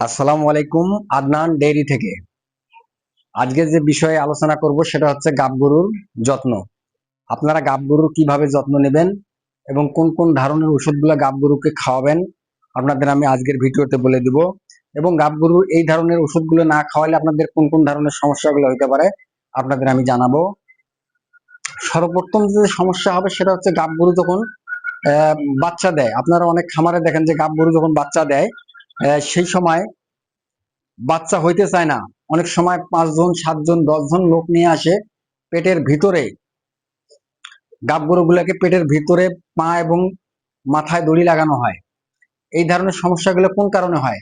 আসসালামু আলাইকুম, আদনান ডেইরি থেকে। আজকে যে বিষয়ে আলোচনা করব সেটা হচ্ছে গাবগরুর যত্ন। আপনারা গাবগরুর কীভাবে যত্ন নেবেন এবং কোন কোন ধরনের ওষুধগুলো গাবগরুকে খাওয়াবেন, আপনাদের আমি আজকের ভিডিওতে বলে দিব। এবং গাবগরুর এই ধরনের ওষুধগুলো না খাওয়ালে আপনাদের কোন কোন ধরনের সমস্যাগুলো হতে পারে, আপনাদের আমি জানাব। সর্বপ্রথম যে সমস্যা হবে সেটা হচ্ছে গাবগরু যখন বাচ্চা দেয়। আপনারা অনেক খামারে দেখেন যে গাবগরু যখন বাচ্চা দেয় সেই সময় বাচ্চা হইতে চায় না। অনেক সময় পাঁচজন, সাতজন, দশজন লোক নিয়ে আসে পেটের ভিতরে। গাব গরুগুলোকে পেটের ভিতরে পা এবং মাথায় দড়ি লাগানো হয়। এই ধরনের সমস্যাগুলো কোন কারণে হয়?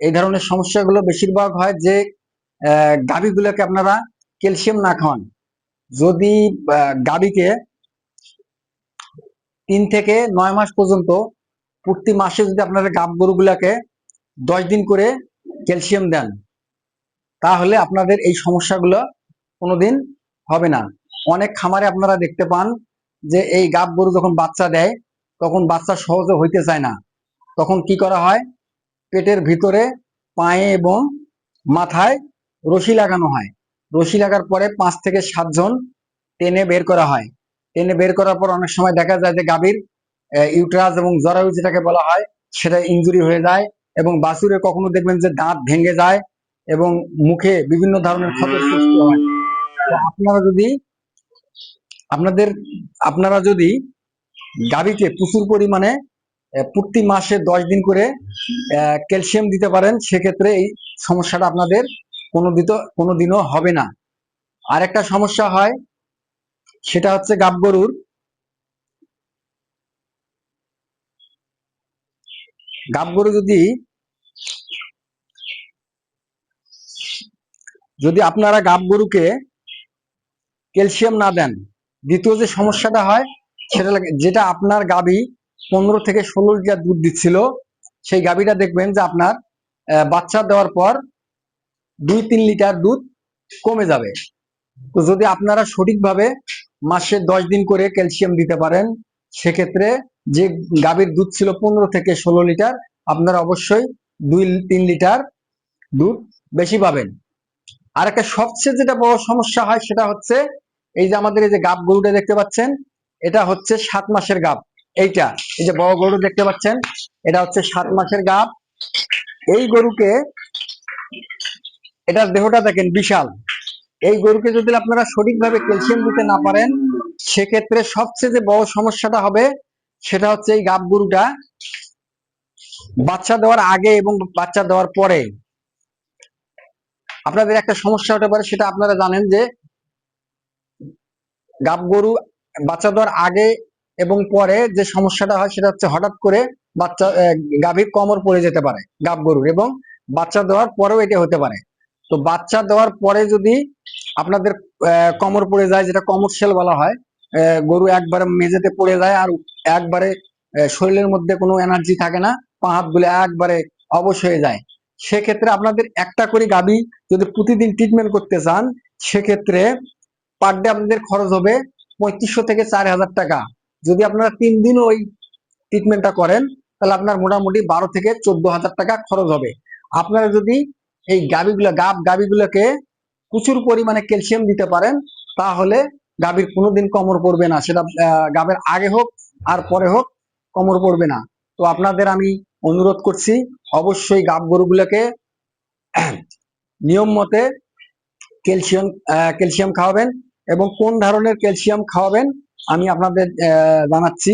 এই ধরনের সমস্যাগুলো বেশিরভাগ হয় যে গাভীগুলোকে আপনারা ক্যালসিয়াম না খাওয়ান। যদি গাভীকে তিন থেকে নয় মাস পর্যন্ত প্রতি মাসে যদি আপনারা গাব গরুগুলাকে দশ দিন করে ক্যালসিয়াম দেন, তাহলে আপনাদের এই সমস্যাগুলো কোনোদিন হবে না। অনেক খামারে আপনারা দেখতে পান যে এই গাব গরু যখন বাচ্চা দেয়, তখন বাচ্চা সহজে হইতে চায় না। তখন কি করা হয়? পেটের ভিতরে পায়ে এবং মাথায় রশি লাগানো হয়। রশি লাগার পরে পাঁচ থেকে সাতজন টেনে বের করা হয়। টেনে বের করার পর অনেক সময় দেখা যায় যে গাভীর ইউট্রাস এবং জরায়ু যেটাকে বলা হয় সেটা ইনজুরি হয়ে যায় এবং বাছুরে কখনো দেখবেন যে দাঁত ভেঙে যায় এবং মুখে বিভিন্ন ধরনের ক্ষতের সৃষ্টি হয়। আপনারা যদি, আপনাদের, আপনারা যদি গাভীকে প্রচুর পরিমাণে প্রতি মাসে দশ দিন করে ক্যালসিয়াম দিতে পারেন, সেক্ষেত্রে এই সমস্যাটা আপনাদের কোনো দিত কোনোদিনও হবে না। আর একটা সমস্যা হয়, সেটা হচ্ছে গাব গরুর গাব গরু যদি যদি আপনারা গাব গরুকে ক্যালসিয়াম না দেন, দ্বিতীয় যে সমস্যাটা হয়, সেটা যেটা আপনার গাবি পনেরো থেকে ষোলো লিটার দুধ দিচ্ছিল, সেই গাবিটা দেখবেন যে আপনার বাচ্চা দেওয়ার পর দুই তিন লিটার দুধ কমে যাবে। তো যদি আপনারা সঠিকভাবে মাসে দশ দিন করে ক্যালসিয়াম দিতে পারেন, সেক্ষেত্রে যে গাভীর দুধ ছিল পনেরো থেকে ষোলো লিটার, আপনারা অবশ্যই দুই, তিন লিটার দুধ বেশি পাবেন। আর একটা সবচেয়ে যেটা বড় সমস্যা হয় সেটা হচ্ছে, এই যে আমাদের এই যে গাব গরুটা দেখতে পাচ্ছেন, এটা হচ্ছে সাত মাসের গাব। এইটা, এই যে বড় গরু দেখতে পাচ্ছেন, এটা হচ্ছে সাত মাসের গাব। এই গরুকে এটার দেহটা দেখেন বিশাল। এই গরুকে যদি আপনারা সঠিকভাবে ক্যালসিয়াম দিতে না পারেন, সেক্ষেত্রে সবচেয়ে যে বড় সমস্যাটা হবে সেটা হচ্ছে এই গাব গরুটা বাচ্চা দেওয়ার আগে এবং বাচ্চা দেওয়ার পরে। আপনাদের একটা সমস্যা হতে পারে, সেটা আপনারা জানেন যে গাব গরু বাচ্চা দেওয়ার আগে এবং পরে যে সমস্যাটা হয়, সেটা হচ্ছে হঠাৎ করে বাচ্চা গাভীর কমর পড়ে যেতে পারে গাব গরুর এবং বাচ্চা দেওয়ার পরেও এটা হতে পারে। তো বাচ্চা দেওয়ার পরে যদি আপনাদের কমর পড়ে যায়, যেটা কমার্শিয়াল বলা হয় গরু একবার মেঝেতে পড়ে যায় আর একবারে শরীরের মধ্যে কোনো এনার্জি থাকে না, পা হাতগুলো একবারে অবশ হয়ে যায়। সেক্ষেত্রে আপনাদের একটা করে গাবি যদি প্রতিদিন ট্রিটমেন্ট করতে চান, সেক্ষেত্রে পার ডে আপনাদের খরচ হবে পঁয়ত্রিশশো থেকে চার হাজার টাকা। যদি আপনারা তিন দিন ওই ট্রিটমেন্টটা করেন, তাহলে আপনার মোটামুটি বারো থেকে চোদ্দ হাজার টাকা খরচ হবে। আপনারা যদি এই গাবিগুলো, গাব গাবিগুলোকে প্রচুর পরিমাণে ক্যালসিয়াম দিতে পারেন, তাহলে গাভীর কোনোদিন কমর পড়বে না। সেটা গাবের আগে হোক আর পরে হোক কমর পড়বে না। তো আপনাদের আমি অনুরোধ করছি, অবশ্যই গাব গরুগুলোকে নিয়ম মতে ক্যালসিয়াম ক্যালসিয়াম খাওয়াবেন এবং কোন ধরনের ক্যালসিয়াম খাওয়াবেন আমি আপনাদের জানাচ্ছি।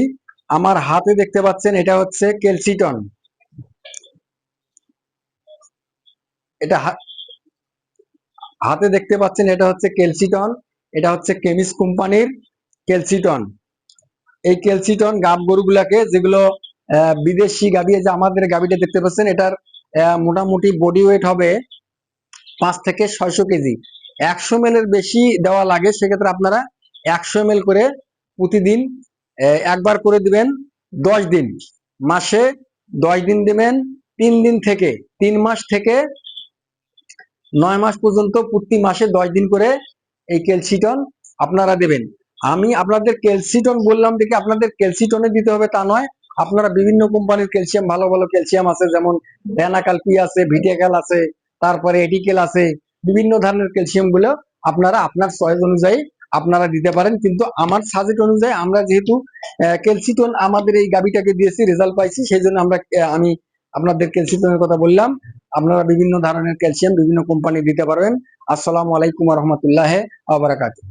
আমার হাতে দেখতে পাচ্ছেন এটা হচ্ছে ক্যালসিটন। এটা হাতে দেখতে পাচ্ছেন এটা হচ্ছে ক্যালসিটন, এটা হচ্ছে কেমিস কোম্পানির ক্যালসিটন। এই ক্যালসিটন গাব গরুগুলাকে যেগুলো বিদেশি গাবি যে আমাদের গাবিটা দেখতে পাচ্ছেন, এটার মোটামুটি বডি ওয়েট হবে পাঁচ থেকে ছয়শো কেজি। একশো এর বেশি দেওয়া লাগে, সেক্ষেত্রে আপনারা একশো এম করে প্রতিদিন একবার করে দিবেন, দশ দিন। মাসে দশ দিন দিবেন, তিন দিন থেকে, তিন মাস থেকে নয় মাস পর্যন্ত প্রতি মাসে দশ দিন করে এই ক্যালসিটন আপনারা দেবেন। আমি আপনাদের ক্যালসিটন বললাম দেখে আপনাদের ক্যালসিটনে দিতে হবে তা নয়। আপনারা বিভিন্ন কোম্পানির ক্যালসিয়াম, ভালো ভালো ক্যালসিয়াম আছে, যেমন ড্যানাকাল পি আছে ভিটিয়াকাল আছে, তারপরে এডিকেল আছে, বিভিন্ন ধরনের ক্যালসিয়ামগুলো আপনারা আপনার চয়েস অনুযায়ী আপনারা দিতে পারেন। কিন্তু আমার সাজেট অনুযায়ী আমরা যেহেতু ক্যালসিটন আমাদের এই গাবিটাকে দিয়েছি, রেজাল্ট পাইছি, সেই জন্য আমরা আমি আপনাদের ক্যালসিটনের কথা বললাম। আপনারা বিভিন্ন ধরনের ক্যালসিয়াম বিভিন্ন কোম্পানি দিতে পারবেন। আসসালামু আলাইকুম রহমতুল্লাহ আবরাকাতুহ